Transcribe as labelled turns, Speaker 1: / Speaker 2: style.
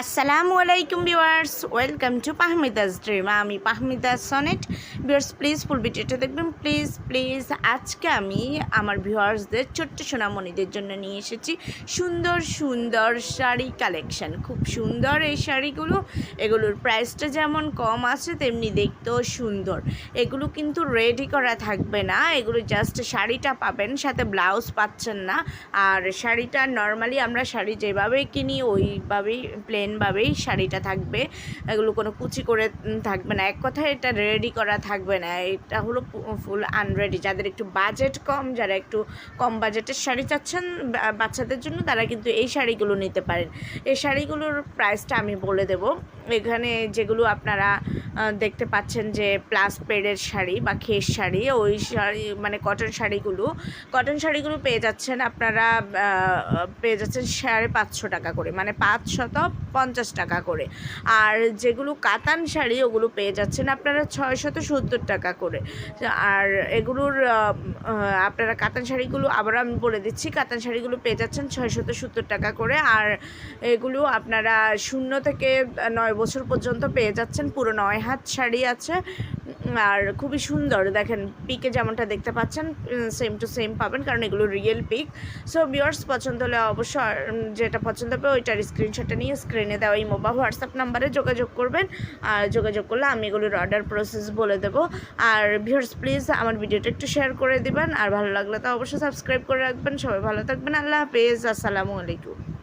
Speaker 1: আসসালামু আলাইকুম viewers, welcome to পাহমিদাস ড্রিম। আমি পাহমিদাস সনেট। ভিউয়ার্স প্লিজ ফুল ভিডিওটা দেখবেন। প্লিজ প্লিজ আজকে আমি আমার ভিউয়ার্সদের ছোট্ট সোনামণিদের জন্য নিয়ে এসেছি সুন্দর সুন্দর শাড়ি কালেকশন খুব সুন্দর এই শাড়িগুলো। এগুলোর প্রাইসটা যেমন কম আছে, তেমনি দেখতেও সুন্দর। এগুলো কিন্তু রেডি করা থাকবে না। এগুলো জাস্ট শাড়িটা পাবেন, সাথে ব্লাউজ পাচ্ছেন না। আর শাড়িটা নর্মালি আমরা শাড়ি যেভাবে কিনি, ওইভাবেই প্লেনভাবেই শাড়িটা থাকবে। এগুলো কোনো কুচি করে থাকবে না এক কথায় এটা রেডি করা থাকবে না। এটা হলো ফুল আনরেডি যাদের একটু বাজেট কম, যারা একটু কম বাজেটের শাড়ি চাচ্ছেন বাচ্চাদের জন্য, তারা কিন্তু এই শাড়িগুলো নিতে পারেন। এই শাড়িগুলোর প্রাইসটা আমি বলে দেব। এখানে যেগুলো আপনারা দেখতে পাচ্ছেন যে প্লাস পেডের শাড়ি বা খেস শাড়ি, ওই শাড়ি মানে কটন শাড়িগুলো কটন শাড়িগুলো পেয়ে যাচ্ছেন আপনারা পেয়ে যাচ্ছেন সাড়ে পাঁচশো টাকা করে মানে পাঁচ শত পঞ্চাশ টাকা করে। আর যেগুলো কাতান শাড়ি, ওগুলো পেয়ে যাচ্ছেন আপনারা ছয় শত সত্তর টাকা করে। আর এগুলোর আপনারা কাতান শাড়িগুলো আবার আমি বলে দিচ্ছি, কাতান শাড়িগুলো পেয়ে যাচ্ছেন ছয় শত সত্তর টাকা করে। আর এগুলো আপনারা শূন্য থেকে নয় বছর পর্যন্ত পেয়ে যাচ্ছেন। পুরো নয় হাত শাড়ি আছে। আর খুবই সুন্দর। দেখেন, পিকে যেমনটা দেখতে পাচ্ছেন সেম টু সেম পাবেন, কারণ এগুলো রিয়েল পিক সো ভিউয়ার্স পছন্দ হলে অবশ্য যেটা পছন্দ হবে, ওইটার স্ক্রিনশটটা নিয়ে স্ক্রিনে দেওয়া এই মোবাইল হোয়াটসঅ্যাপ নাম্বারে যোগাযোগ করবেন। আর যোগাযোগ করলে আমি এগুলোর অর্ডার প্রসেস বলে দেবো। আর ভিউয়ার্স প্লিজ আমার ভিডিওটা একটু শেয়ার করে দিবেন। আর ভালো লাগলে তো অবশ্যই সাবস্ক্রাইব করে রাখবেন। সবাই ভালো থাকবেন। আল্লাহ হাফেজ। আসসালামু আলাইকুম।